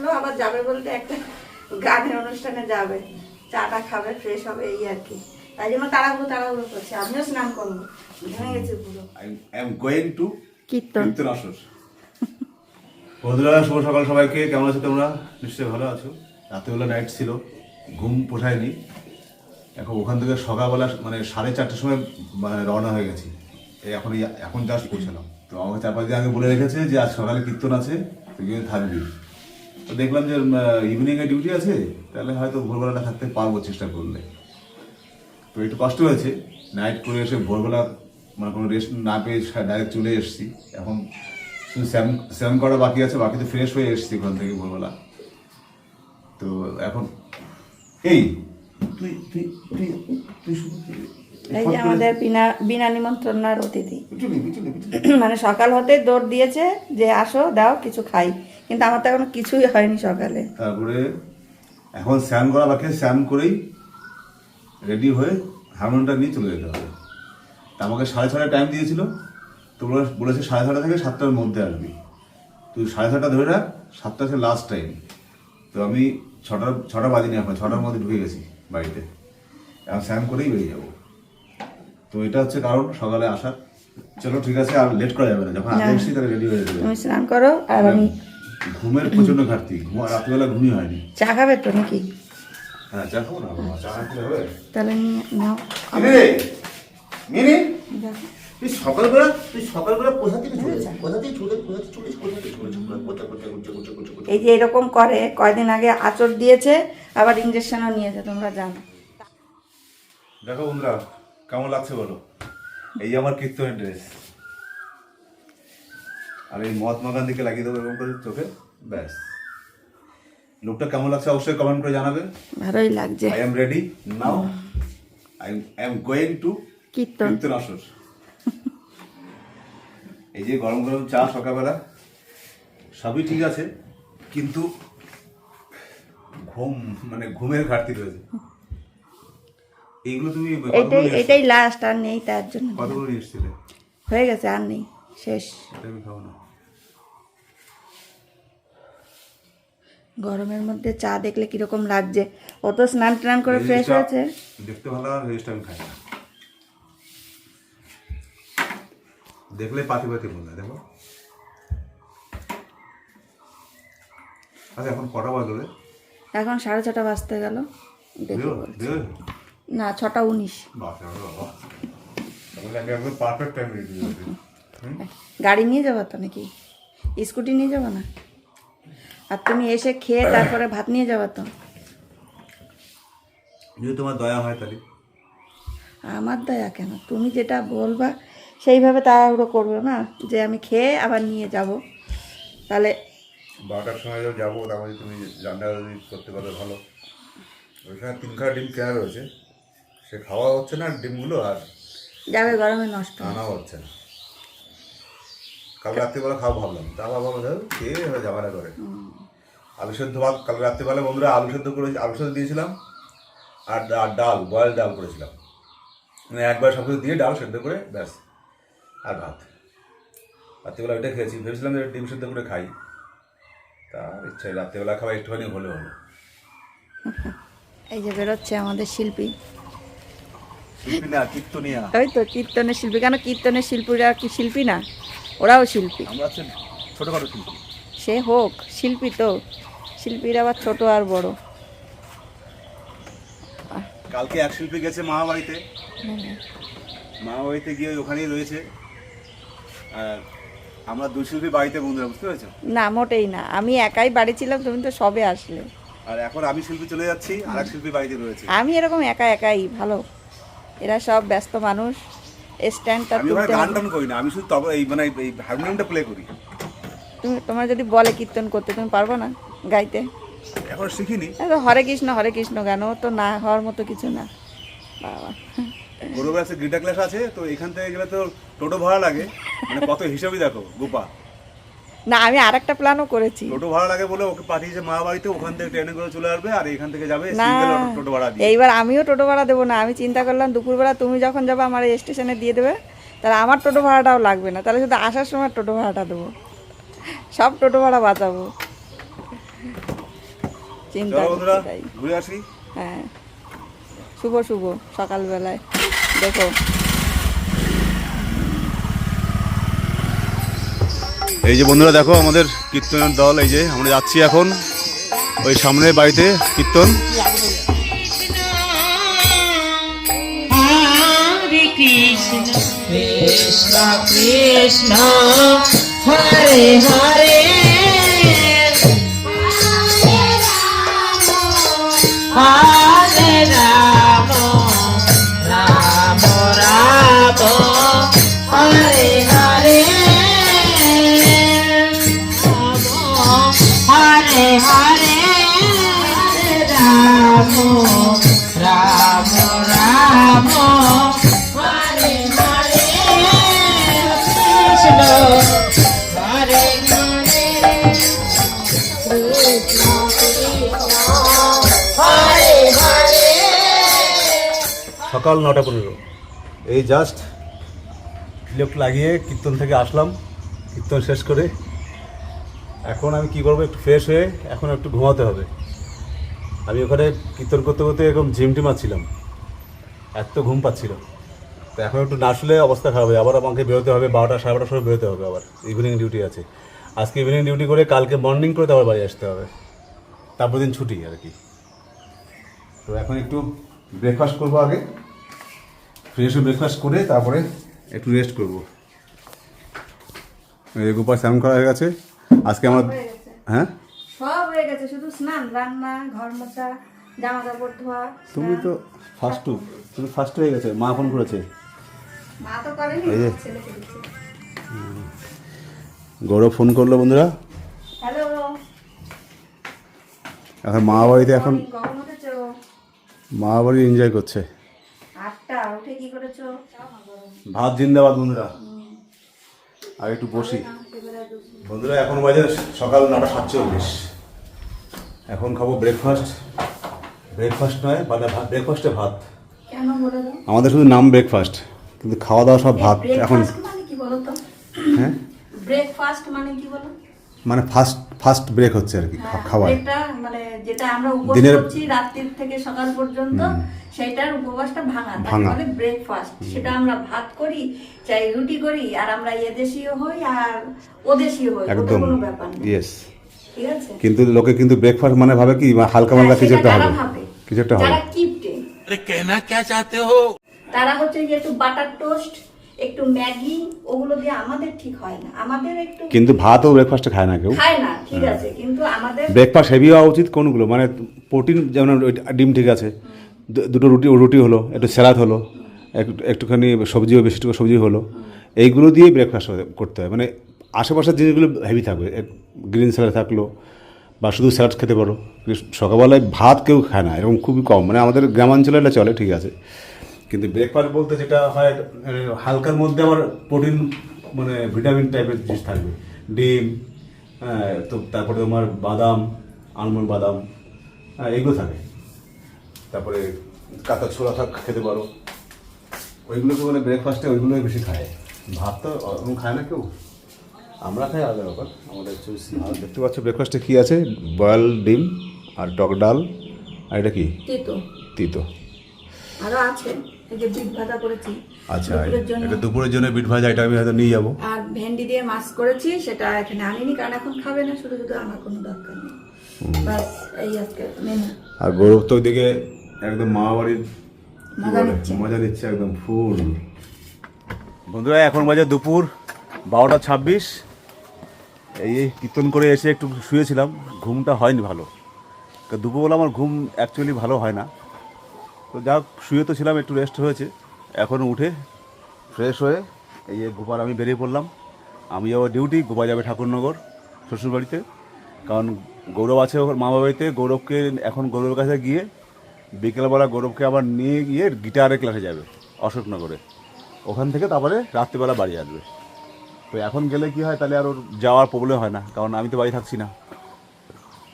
আসলো আবার যাবে বলতে একটা গানের অনুষ্ঠানে যাবে। চাটা খাবে ফ্রেশ হবে এই আর কি। তাই জন্য তাড়াহুড়ো তাড়াহুড়ো করছে। আমিও স্নান করব। ঘেমে গেছে পুরো। I am going to kirtan. আসর। বন্ধুরা শুভ সকাল সবাইকে। কেমন আছো তোমরা? নিশ্চয়ই ভালো আছো। রাতেবেলা নাইট ছিল। ঘুম পোষায়নি। এখন ওখান থেকে সকালবেলা মানে সাড়ে চারটের সময় মানে রওনা হয়ে গেছি। এই এখন এখন জাস্ট পৌঁছালাম। তো আমাকে চার পাঁচ দিন আগে বলে রেখেছে যে আজ সকালে কীর্তন আছে তুই গিয়ে থাকবি। তো দেখলাম যে ইভিনিংয়ে ডিউটি আছে তাহলে হয়তো ভোরবেলাটা থাকতে পারব চেষ্টা করলে। তো একটু কষ্ট হয়েছে নাইট করে এসে ভোরবেলা মানে কোনো রেস্ট না পেয়ে ডাইরেক্ট চলে এসেছি। এখন শুধু স্যাম স্যাম করা বাকি আছে বাকি তো ফ্রেশ হয়ে এসেছি ওখান থেকে ভোরবেলা। তো এখন এই তুই তুই তুই তুই এই যে আমাদের বিনা বিনা নিমন্ত্রণার অতিথি। মানে সকাল হতে দৌড় দিয়েছে যে আসো দাও কিছু খাই। কিন্তু আমার তো এখনও কিছুই হয়নি সকালে। তারপরে এখন স্যান করা বাকি স্যান করেই রেডি হয়ে হারমোনিয়ামটা নিয়ে চলে যেতে হবে। তা আমাকে সাড়ে ছটায় টাইম দিয়েছিল তো বলে- বলেছে সাড়ে ছটা থেকে সাতটার মধ্যে আসবি। তুই সাড়ে ছটা ধরে রাখ সাতটা হচ্ছে লাস্ট টাইম তো আমি ছটার ছটা বাজিনি এখন ছটার মধ্যে ঢুকে গেছি বাড়িতে। এখন স্যান করেই বেরিয়ে যাব। তো এটা হচ্ছে কারণ সকালে আসার। চলো ঠিক আছে আর লেট করা যাবে না যখন আগে এসছি তাহলে রেডি হয়ে যাবে। তুমি স্নান করো আর আমি ঘুমের প্রচণ্ড ঘাটতি। ঘুম রাত্রিবেলা ঘুমই হয়নি। চা খাবে তো নাকি? হ্যাঁ চা খাব না। বাবা, চা খেলে হবে। তাহলে নিয়ে নাও। Mini mini? তুই সকালবেলা তুই সকালবেলা কোথা থেকে চলে কোথা থেকে চলে কোথা থেকে চলে কোথা থেকে চলে কোথা কোথা কোথা কোথা কোথা কোথা এই যে এরকম করে কয়দিন আগে আচর দিয়েছে আবার ইঞ্জেকশনও নিয়েছে তোমরা জানো। দেখো বন্ধুরা কেমন লাগছে বলো? এই আমার কীর্তনের ড্রেস আর এই মহাত্মা গান্ধীকে লাগিয়ে দেবো এরকম করে চোখে ব্যাস। লুকটা কেমন লাগছে অবশ্যই কমেন্ট করে জানাবে ভালোই লাগছে। I am ready now I am going to kirtan kirtan. আসর এই যে গরম গরম চা সকালবেলা সবই ঠিক আছে কিন্তু ঘুম মানে ঘুমের ঘাটতি রয়েছে। এইগুলো তুমি এটাই এটাই লাস্ট আর নেই তার জন্য। কতগুলো নিয়ে এসেছিলে? হয়ে গেছে আর নেই। শেষ। গরমের মধ্যে চা দেখলে কীরকম লাগছে? ও তো স্নান টান করে ফ্রেশ হয়েছে? দেখতে ভালো আর আমি খাই না। দেখলে পাতি পাতি হয় দেখো। আচ্ছা এখন কটা বাজবে এখন সাড়ে ছটা বাজতে গেল। না ছটা উনিশ। বাবা পারফেক্ট টাইম রেডি গাড়ি নিয়ে যাব তো নাকি? স্কুটি নিয়ে যাব না? আর তুমি এসে খেয়ে তারপরে ভাত নিয়ে যাব তো? যদি তোমার দয়া হয় তাহলে। আমার দয়া কেন? তুমি যেটা বলবা সেইভাবে তাড়াহুড়ো করব না? যে আমি খেয়ে আবার নিয়ে যাব। তাহলে বারোটার সময় যাব তার মধ্যে তুমি রান্না যদি করতে পারো ভালো। ওইখানে তিন খাওয়া ডিম কেনা রয়েছে। সে খাওয়া হচ্ছে না ডিমগুলো আর যাবে গরমে নষ্ট। আনাও হচ্ছে না। কাল রাত্রিবেলা খাওয়া ভাবলাম তা আবার ভাবলাম ধর খেয়ে এবার ঝামেলা করে? আলু সেদ্ধ ভাত কাল রাত্রিবেলা বন্ধুরা আলু সেদ্ধ করে আলু সেদ্ধ দিয়েছিলাম আর আর ডাল বয়েল ডাল করেছিলাম। মানে একবার সব কিছু দিয়ে ডাল সেদ্ধ করে ব্যাস আর ভাত। রাত্রিবেলা ওইটা খেয়েছি ভেবেছিলাম যে ডিম সেদ্ধ করে খাই। তার ইচ্ছাই রাত্রিবেলা খাওয়া একটুখানি হলে হলো। এই যে বেরোচ্ছে আমাদের শিল্পী। শিল্পী না কীর্তনিয়া। ওই তো কীর্তনের শিল্পী। কেন কীর্তনের শিল্পীরা কি শিল্পী না? ওরাও শিল্পী। আমরা ছোটোখাটো শিল্পী। সে হোক শিল্পী তো। শিল্পীর আবার ছোট আর বড়। কালকে এক শিল্পী গেছে মামাবাড়িতে। মামাবাড়িতে গিয়ে ওখানেই রয়েছে। আর আমরা দুই শিল্পী বাড়িতে বন্ধুরা বুঝতে পেরেছ? না মোটেই না। আমি একাই বাড়ি ছিলাম তুমি তো সবে আসলে। আর এখন আমি শিল্পী চলে যাচ্ছি আর এক শিল্পী বাড়িতে রয়েছে। আমি এরকম একা একাই ভালো। এরা সব ব্যস্ত মানুষ। স্ট্যান্ডটা আমি তুলতে গান টান করি না আমি শুধু তবে এই মানে এই হারমোনিয়ামটা প্লে করি। তুমি তোমার যদি বলে কীর্তন করতে তুমি পারব না গাইতে? এখন শিখিনি। হরে কৃষ্ণ হরে কৃষ্ণ গান তো না হওয়ার মতো কিছু না। বাবা। গরু আছে গিটার ক্লাস আছে তো এখান থেকে গেলে তো টোটো ভাড়া লাগে। মানে কত হিসাবই দেখো গোপা। না আমি আর একটা প্ল্যানও করেছি। টোটো ভাড়া লাগে বলে ওকে পাঠিয়েছে মা বাড়িতে ওখান থেকে ট্রেনে করে চলে আসবে আর এখান থেকে যাবে না টোটো ভাড়া দিয়ে। এইবার আমিও টোটো ভাড়া দেবো না আমি চিন্তা করলাম দুপুরবেলা তুমি যখন যাবে আমার এই স্টেশনে দিয়ে দেবে তাহলে আমার টোটো ভাড়াটাও লাগবে না তাহলে শুধু আসার সময় টোটো ভাড়াটা দেবো। সব টোটো ভাড়া বাঁচাবো। চিন্তা ঘুরে আসি। হ্যাঁ। শুভ শুভ সকালবেলায়। দেখো এই যে বন্ধুরা দেখো আমাদের কীর্তনের দল এই যে আমরা যাচ্ছি এখন ওই সামনের বাড়িতে কীর্তন। কৃষ্ণ Krishna, Krishna Krishna, সকাল নটা পনেরো। এই জাস্ট ক্লিপ লাগিয়ে কীর্তন থেকে আসলাম, কীর্তন শেষ করে। এখন আমি কি করব একটু ফ্রেশ হয়ে এখন একটু ঘুমাতে হবে। আমি ওখানে কীর্তন করতে করতে এরকম ঝিমটিম ছিলাম এত ঘুম পাচ্ছিল। তো এখন একটু না শুলে অবস্থা খারাপ হবে আবার আমাকে বেরোতে হবে বারোটা, সাড়ে বারোটার সময় বেরোতে হবে আবার ইভিনিং ডিউটি আছে। আজকে ইভিনিং ডিউটি করে কালকে মর্নিং করে তারপর বাড়ি আসতে হবে। তারপর দিন ছুটি আর কি। তো এখন একটু ব্রেকফাস্ট করব আগে। ফ্রেশ হয়ে ব্রেকফাস্ট করে তারপরে একটু রেস্ট করব। এই গোপাল স্নান করা হয়ে গেছে। আজকে আমার হ্যাঁ সব হয়ে গেছে শুধু স্নান রান্না ঘর মোছা জামা কাপড় ধোয়া তুমি তো ফার্স্ট টু তুমি ফার্স্ট হয়ে গেছে। মা ফোন করেছে। মা তো করেনি। ছেলে করেছে গৌরব ফোন করল বন্ধুরা। হ্যালো। এখন মা বাড়িতে এখন মা বাড়ি এনজয় করছে। উঠে কি করেছ? ভাত জিন্দাবাদ বন্ধুরা। আর একটু বসি। বন্ধুরা এখন বাজে সকাল নটা সাতচল্লিশ। এখন খাব ব্রেকফাস্ট ব্রেকফাস্ট নয় মানে ভাত ব্রেকফাস্টে ভাত। আমাদের শুধু নাম ব্রেকফাস্ট কিন্তু খাওয়া দাওয়া সব ভাত। এখন হ্যাঁ? ব্রেকফাস্ট মানে কি বলো? মানে ফাস্ট ফাস্ট ব্রেক হচ্ছে আর কি হ্যাঁ, খাওয়ার। মানে যেটা আমরা উপবাস করছি রাত্রি থেকে সকাল পর্যন্ত সেটার উপবাসটা ভাঙা তাহলে ব্রেকফাস্ট সেটা আমরা ভাত করি চাই রুটি করি আর আমরা এদেশীয় হই আর ওদেশীয় হই একদম। কোনো ব্যাপার না। ইয়েস কিন্তু লোকে কিন্তু ব্রেকফাস্ট মানে ভাবে কি মানে হালকা হ্যাঁ, মালকা কিছু একটা হবে। কিছু একটা হবে। তারা কিপটে। আরে কেনা কে চাইতে হো? তারা হচ্ছে যে একটু বাটার টোস্ট একটু ম্যাগি ওগুলো দিয়ে আমাদের ঠিক হয় না। আমাদের একটু কিন্তু ভাতও ব্রেকফাস্টে খায় না কেউ? খায় না ঠিক আছে কিন্তু আমাদের ব্রেকফাস্ট হেভি হওয়া উচিত কোনগুলো? মানে প্রোটিন যেমন ডিম ঠিক আছে। দুটো রুটি রুটি হলো একটু স্যালাদ হলো একটু একটুখানি সবজিও বেশি একটু সবজি হলো। এইগুলো দিয়ে ব্রেকফাস্ট করতে হয়। মানে আশেপাশের জিনিসগুলো হেভি থাকবে। গ্রিন স্যালাড থাকল বা শুধু স্যালাড খেতে পারো। সকালবেলায় ভাত কেউ খায় না এরকম খুবই কম। মানে আমাদের গ্রামাঞ্চলে এটা চলে ঠিক আছে। কিন্তু ব্রেকফাস্ট বলতে যেটা হয় হালকার মধ্যে আবার প্রোটিন মানে ভিটামিন টাইপের জিনিস থাকবে। ডিম হ্যাঁ তো তারপরে তোমার বাদাম আলমন্ড বাদাম হ্যাঁ এগুলো থাকে। তারপরে কাঁচা ছোলা থাক খেতে পারো। ওইগুলোকে মানে ব্রেকফাস্টে ওইগুলোই বেশি খায়। ভাত তো ওরকম খায় না কেউ। আমরা খাই আলাদা ব্যাপার। আমাদের দেখতে পাচ্ছ ব্রেকফাস্টে কী আছে? বয়েল ডিম আর টক ডাল। আর এটা কি? তিতো। তিতো। আরও আছে। যে বিট ভাজা করেছি। আচ্ছা এটা দুপুরের জন্য বিট ভাজা এটা আমি হয়তো নিয়ে যাব। আর ভেন্ডি দিয়ে মাছ করেছি সেটা এখানে আনিনি কারণ এখন খাবে না শুধু শুধু আমার কোনো দরকার নেই। বাস এই আজকে মেনু। আর গৌরব তো ওইদিকে একদম মামা বাড়ির মজা নিচ্ছে। একদম ফুল। বন্ধুরা এখন বাজে দুপুর বারোটা ছাব্বিশ। এই কীর্তন করে এসে একটু শুয়েছিলাম ঘুমটা হয়নি ভালো। তো দুপুরবেলা আমার ঘুম অ্যাকচুয়ালি ভালো হয় না। তো যা হোক, শুয়ে তো ছিলাম একটু রেস্ট হয়েছে। এখন উঠে ফ্রেশ হয়ে এই যে গোপাল আমি বেরিয়ে পড়লাম। আমি যাব ডিউটি গোপা যাবে ঠাকুরনগর শ্বশুরবাড়িতে। কারণ গৌরব আছে ওর মা বাড়িতে গৌরবকে এখন গৌরবের কাছে গিয়ে বিকেলবেলা গৌরবকে আবার নিয়ে গিয়ে গিটারের ক্লাসে যাবে অশোকনগরে। ওখান থেকে তারপরে রাত্রিবেলা বাড়ি আসবে। তো এখন গেলে কি হয় তাহলে আর ওর যাওয়ার প্রবলেম হয় না কারণ আমি তো বাড়ি থাকছি না।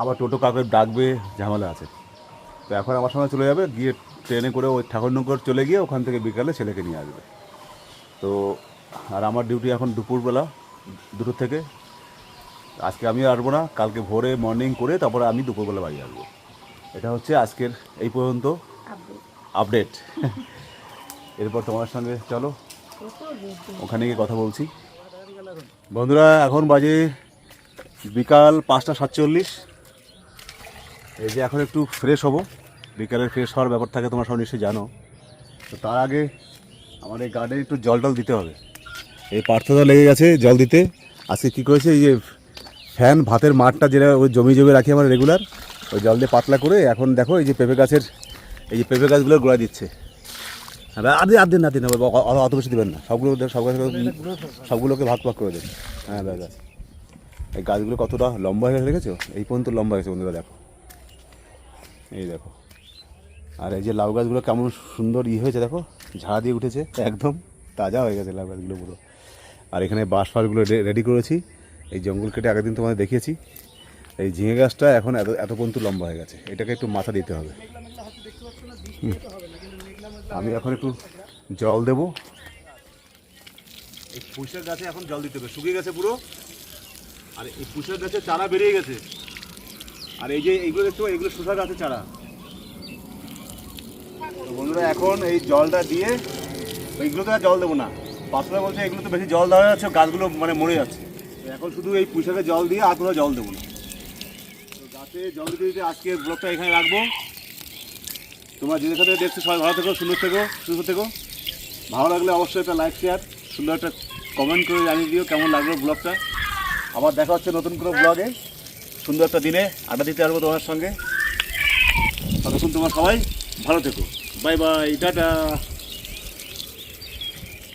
আবার টোটো কাউকে ডাকবে ঝামেলা আছে। তো এখন আমার সঙ্গে চলে যাবে গিয়ে ট্রেনে করে ওই ঠাকুরনগর চলে গিয়ে ওখান থেকে বিকালে ছেলেকে নিয়ে আসবে। তো, আর আমার ডিউটি এখন দুপুরবেলা দুটো থেকে। আজকে আমি আসব না, কালকে ভোরে মর্নিং করে তারপরে আমি দুপুরবেলা বাড়ি আসব। এটা হচ্ছে আজকের, এই পর্যন্ত আপডেট এরপর তোমার সঙ্গে, চলো। ওখানে গিয়ে কথা বলছি। বন্ধুরা, এখন বাজে বিকাল পাঁচটা সাতচল্লিশ। এই যে এখন একটু ফ্রেশ হব। বিকালের ফ্রেশ হওয়ার ব্যাপার থাকে, তোমরা সব নিশ্চয়ই জানো। তো তার আগে আমার এই গার্ডেনে একটু জল টল দিতে হবে। এই পার্থদা লেগে গেছে জল দিতে। আজকে কী করেছে, এই যে ফ্যান, ভাতের মাঠটা যেটা ওই জমি জমি রাখি আমরা রেগুলার ওই জল দিয়ে পাতলা করে এখন দেখো এই যে পেঁপে গাছের, এই যে পেঁপে গাছগুলো গোড়া দিচ্ছে। হ্যাঁ আর দিন আর দিন না দিন অত- বেশি দেবেন না। সবগুলো সব গাছগুলো সবগুলোকে ভাগ ভাগ করে দেন। হ্যাঁ ব্যাস ব্যাস এই গাছগুলো কতটা লম্বা হয়ে গেছে এই পর্যন্ত লম্বা হয়েছে, বন্ধুরা, দেখো। এই দেখো। আর এই যে লাউ গাছগুলো কেমন সুন্দর ই হয়েছে দেখো, ঝাড়া দিয়ে উঠেছে, একদম তাজা হয়ে গেছে লাউ গাছগুলো পুরো। আর এখানে বাঁশ ফাঁসগুলো রেডি করেছি, এই জঙ্গল কেটে আগের দিন তোমাদের দেখিয়েছি। এই ঝিঙে গাছটা এখন এত এত পর্যন্ত লম্বা হয়ে গেছে, এটাকে একটু মাথা দিতে হবে। আমি এখন একটু জল দেবো। এই পুষের গাছে এখন জল দিতে হবে, শুকিয়ে গেছে পুরো। আর এই পুষের গাছে চারা বেরিয়ে গেছে। আর এই যে এইগুলো দেখতে এগুলো শসা গাছের চারা। তো বন্ধুরা, এখন এই জলটা দিয়ে এইগুলোতে আর জল দেবো না। পাঁচটা বলছে এগুলো তো বেশি জল দেওয়া যাচ্ছে, গাছগুলো মানে মরে যাচ্ছে। এখন শুধু এই পুঁইশাকে জল দিয়ে আর কোনো জল দেবো না। তো গাছে জল দিতে দিতে আজকের ব্লগটা এখানে রাখব। তোমরা যে যেখানে দেখছ, সবাই ভালো থেকো, সুন্দর থেকো, সুস্থ থেকো। ভালো লাগলে অবশ্যই একটা লাইক শেয়ার সুন্দর একটা কমেন্ট করে জানিয়ে দিও কেমন লাগল ব্লগটা। আবার দেখা হচ্ছে নতুন কোনো ব্লগে। সুন্দর একটা দিনে আড্ডা দিতে পারব তোমার সঙ্গে। ততক্ষণ তোমার সবাই ভালো থেকো। Bye bye. Tata.